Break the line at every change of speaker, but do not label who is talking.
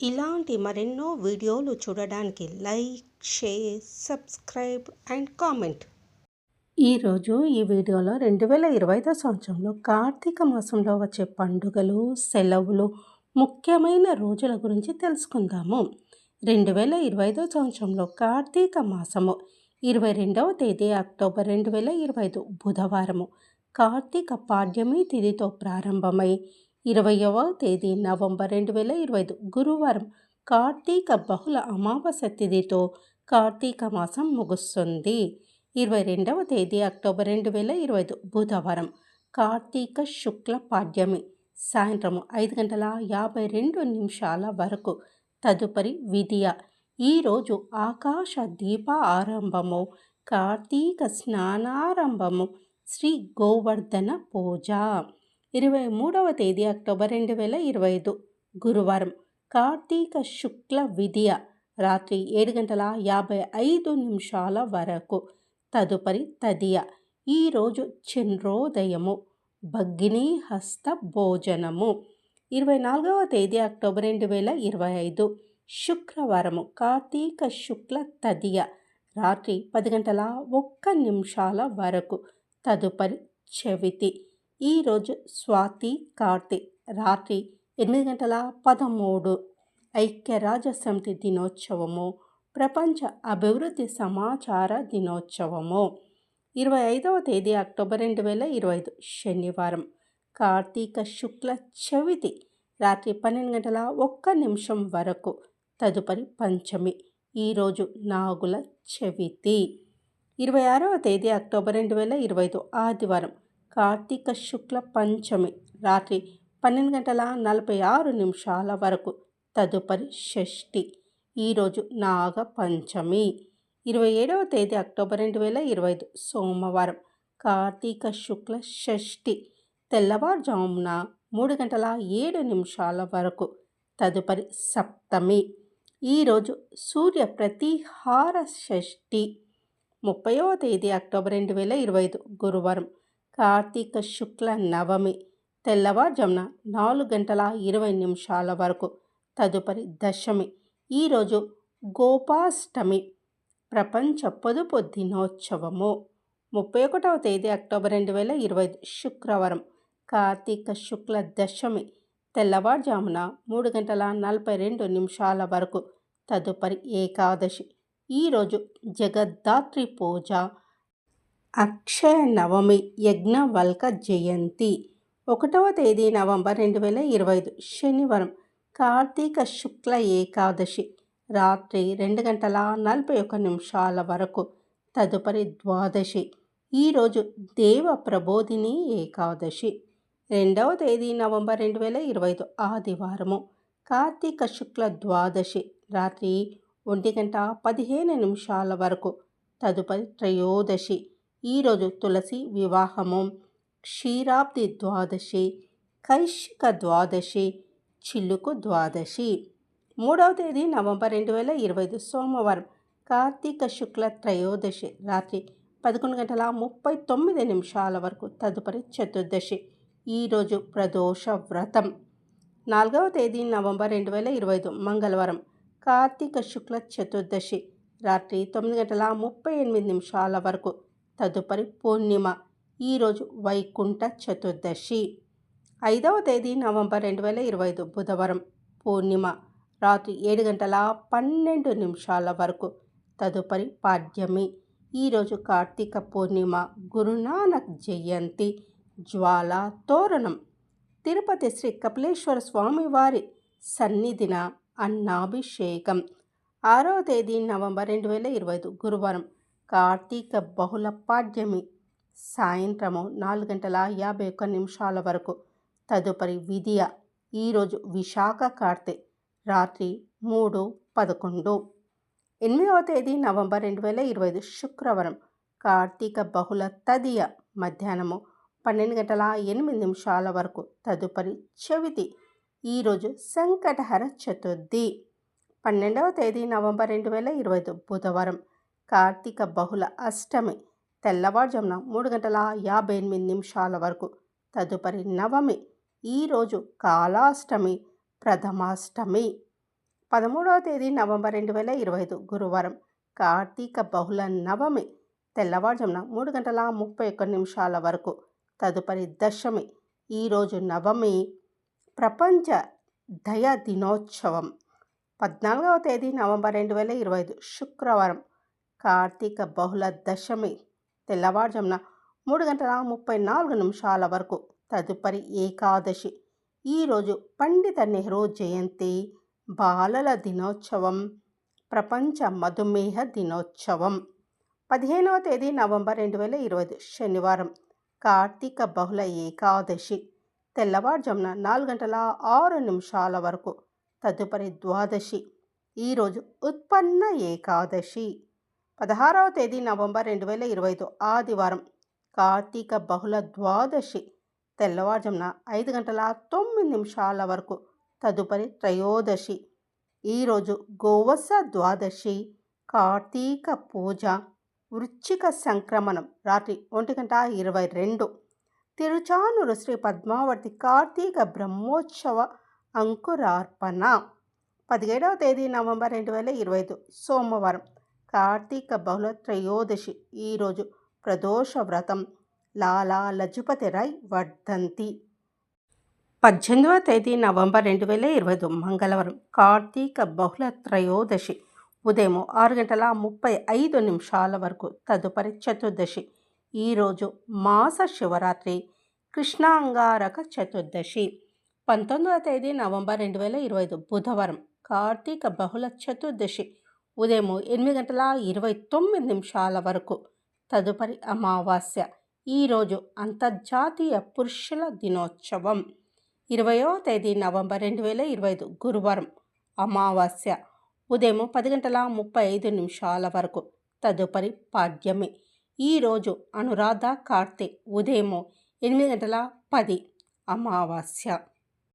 ఇలాంటి మరెన్నో వీడియోలు చూడడానికి like share subscribe and comment. ఈరోజు ఈ వీడియోలో రెండు వేల ఇరవై ఐదో సంవత్సరంలో కార్తీక మాసంలో వచ్చే పండుగలు సెలవులు ముఖ్యమైన రోజుల గురించి తెలుసుకుందాము. రెండు వేల ఇరవై ఐదో సంవత్సరంలో కార్తీక మాసము ఇరవై రెండవ తేదీ అక్టోబర్ రెండు వేల ఇరవై ఐదు బుధవారము. కార్తీక పాడ్యమి తిథితో ప్రారంభమై ఇరవయవ తేదీ నవంబర్ రెండు వేల ఇరవై ఐదు గురువారం కార్తీక బహుళ అమావాస్య తిథితో కార్తీక మాసం ముగుస్తుంది. ఇరవై రెండవ తేదీ అక్టోబర్ రెండు వేల ఇరవై ఐదు బుధవారం కార్తీక శుక్ల పాడ్యమి. సాయంత్రం ఐదు గంటల యాభై రెండు నిమిషాల వరకు తదుపరి విధియ. ఈరోజు ఆకాశ దీప ఆరంభము కార్తీక స్నానారంభము శ్రీ గోవర్ధన పూజ. ఇరవై మూడవ తేదీ అక్టోబర్ రెండు వేల ఇరవై ఐదు గురువారం. కార్తీక శుక్ల విధియ రాత్రి ఏడు గంటల యాభై ఐదు నిమిషాల వరకు. తదుపరి తదియ ఈరోజు చంద్రోదయము భగ్ని హస్త భోజనము. ఇరవై నాలుగవ తేదీ అక్టోబర్ రెండు వేల ఇరవై ఐదు శుక్రవారము కార్తీక శుక్ల తదియ రాత్రి పది గంటల ఒక్క నిమిషాల వరకు. తదుపరి చవితి ఈరోజు స్వాతి కార్తె రాత్రి ఎనిమిది గంటల పదమూడు ఐక్యరాజ్య సమితి దినోత్సవము ప్రపంచ అభివృద్ధి సమాచార దినోత్సవము. ఇరవై ఐదవ తేదీ అక్టోబర్ రెండు వేల ఇరవై ఐదు శనివారం. కార్తీక శుక్ల చవితి రాత్రి పన్నెండు గంటల ఒక్క నిమిషం వరకు తదుపరి పంచమి ఈరోజు నాగుల చవితి. ఇరవై ఆరవ తేదీ అక్టోబర్ రెండు వేల ఇరవై ఐదు ఆదివారం. కార్తీక శుక్ల పంచమి రాత్రి పన్నెండు గంటల నలభై ఆరు నిమిషాల వరకు తదుపరి షష్ఠి. ఈరోజు నాగ పంచమి. ఇరవై ఏడవ తేదీ అక్టోబర్ రెండు వేల ఇరవై ఐదు సోమవారం. కార్తీక శుక్ల షష్ఠి. తెల్లవారుజామున మూడు గంటల ఏడు నిమిషాల వరకు తదుపరి సప్తమి. ఈరోజు సూర్య ప్రతిహార షష్ఠి. ముప్పైవ తేదీ అక్టోబర్ రెండు వేల ఇరవై ఐదు గురువారం. కార్తీక శుక్ల నవమి తెల్లవారుజామున నాలుగు గంటల ఇరవై నిమిషాల వరకు తదుపరి దశమి. ఈరోజు గోపాష్టమి ప్రపంచ పొదుపు దినోత్సవము. ముప్పై ఒకటవ తేదీ అక్టోబర్ రెండు వేల ఇరవై శుక్రవారం కార్తీక శుక్ల దశమి తెల్లవారుజామున మూడు గంటల నలభై రెండు నిమిషాల వరకు తదుపరి ఏకాదశి. ఈరోజు జగద్ధాత్రి పూజ అక్షయ నవమి యజ్ఞవల్క జయంతి. ఒకటవ తేదీ నవంబర్ రెండు వేల ఇరవై ఐదు శనివారం కార్తీక శుక్ల ఏకాదశి రాత్రి రెండు గంటల నలభై ఒక నిమిషాల వరకు తదుపరి ద్వాదశి ఈరోజు దేవ ప్రబోధిని ఏకాదశి. రెండవ తేదీ నవంబర్ రెండు వేల ఇరవై ఐదు ఆదివారము కార్తీక శుక్ల ద్వాదశి రాత్రి ఒంటి గంట పదిహేను నిమిషాల వరకు తదుపరి త్రయోదశి ఈరోజు తులసి వివాహము. క్షీరాబ్ది ద్వాదశి కైశిక ద్వాదశి చిల్లుకు ద్వాదశి. మూడవ తేదీ నవంబర్ రెండు వేల ఇరవై ఐదు సోమవారం కార్తీక శుక్ల త్రయోదశి రాత్రి పదకొండు గంటల ముప్పై తొమ్మిది నిమిషాల వరకు తదుపరి చతుర్దశి ఈరోజు ప్రదోష వ్రతం. నాలుగవ తేదీ నవంబర్ రెండు వేల ఇరవై ఐదు మంగళవారం కార్తీక శుక్ల చతుర్దశి రాత్రి తొమ్మిది గంటల ముప్పై ఎనిమిది నిమిషాల వరకు తదుపరి పూర్ణిమ ఈరోజు వైకుంఠ చతుర్దశి. ఐదవ తేదీ నవంబర్ రెండు వేల ఇరవై ఐదు బుధవారం పూర్ణిమ. రాత్రి ఏడు గంటల పన్నెండు నిమిషాల వరకు తదుపరి పాడ్యమి. ఈరోజు కార్తీక పూర్ణిమ గురునానక్ జయంతి జ్వాల తోరణం. తిరుపతి శ్రీ కపిలేశ్వర స్వామివారి సన్నిధిన అన్నాభిషేకం. ఆరవ తేదీ నవంబర్ రెండు వేల ఇరవై ఐదు గురువారం కార్తీక బహుళ పాడ్యమి సాయంత్రము నాలుగు గంటల యాభై ఒక్క నిమిషాల వరకు. తదుపరి విధియ ఈరోజు విశాఖ కార్తె రాత్రి మూడు పదకొండు. ఎనిమిదవ తేదీ నవంబర్ రెండు వేల ఇరవై ఐదు శుక్రవారం కార్తీక బహుళ తదియ మధ్యాహ్నము పన్నెండు గంటల ఎనిమిది నిమిషాల వరకు. తదుపరి చవితి ఈరోజు సంకటహర చతుర్థి. పన్నెండవ తేదీ నవంబర్ రెండు వేల ఇరవై ఐదు బుధవారం కార్తీక బహుళ అష్టమి తెల్లవారుజామున మూడు గంటల యాభై ఎనిమిది నిమిషాల వరకు. తదుపరి నవమి ఈరోజు కాలాష్టమి ప్రథమాష్టమి. పదమూడవ తేదీ నవంబర్ రెండు వేల ఇరవై ఐదు గురువారం. కార్తీక బహుళ నవమి తెల్లవారుజామున మూడు గంటల ముప్పై ఒక్క నిమిషాల వరకు. తదుపరి దశమి ఈరోజు నవమి ప్రపంచ దయ దినోత్సవం. పద్నాలుగవ తేదీ నవంబర్ రెండు వేల ఇరవై ఐదు శుక్రవారం. కార్తీక బహుళ దశమి తెల్లవారుజామున మూడు గంటల ముప్పై నాలుగు నిమిషాల వరకు తదుపరి ఏకాదశి. ఈరోజు పండిత నెహ్రూ జయంతి బాలల దినోత్సవం ప్రపంచ మధుమేహ దినోత్సవం. పదిహేనవ తేదీ నవంబర్ రెండు వేల ఇరవై శనివారం కార్తీక బహుళ ఏకాదశి తెల్లవారుజామున నాలుగు గంటల ఆరు నిమిషాల వరకు తదుపరి ద్వాదశి. ఈరోజు ఉత్పన్న ఏకాదశి. పదహారవ తేదీ నవంబర్ రెండు వేల ఇరవై ఐదు ఆదివారం కార్తీక బహుళ ద్వాదశి తెల్లవారుజామున ఐదు గంటల తొమ్మిది నిమిషాల వరకు తదుపరి త్రయోదశి. ఈరోజు గోవస ద్వాదశి కార్తీక పూజ వృచ్చిక సంక్రమణం రాత్రి ఒంటి గంట ఇరవై రెండు. తిరుచానూరు శ్రీ పద్మావతి కార్తీక బ్రహ్మోత్సవ అంకురార్పణ. పదిహేడవ తేదీ నవంబర్ రెండు వేల ఇరవై ఐదు సోమవారం కార్తీక బహుళ త్రయోదశి ఈరోజు ప్రదోష వ్రతం. లాలా లజుపతి రాయ్ వర్ధంతి. పద్దెనిమిదవ తేదీ నవంబర్ రెండు వేల ఇరవై ఐదు మంగళవారం కార్తీక బహుళ త్రయోదశి ఉదయం ఆరు గంటల ముప్పై ఐదు నిమిషాల వరకు తదుపరి చతుర్దశి. ఈరోజు మాస శివరాత్రి కృష్ణాంగారక చతుర్దశి. పంతొమ్మిదవ తేదీ నవంబర్ రెండు వేల ఇరవై ఐదు బుధవారం కార్తీక బహుళ చతుర్దశి ఉదయం ఎనిమిది గంటల ఇరవై తొమ్మిది నిమిషాల వరకు. తదుపరి అమావాస్య. ఈరోజు అంతర్జాతీయ పురుషుల దినోత్సవం. ఇరవయో తేదీ నవంబర్ రెండు వేల ఇరవై ఐదు గురువారం అమావాస్య. ఉదయం పది గంటల ముప్పై ఐదు నిమిషాల వరకు. తదుపరి పాడ్యమి. ఈరోజు అనురాధ కార్తె ఉదయం ఎనిమిది గంటల పది అమావాస్య.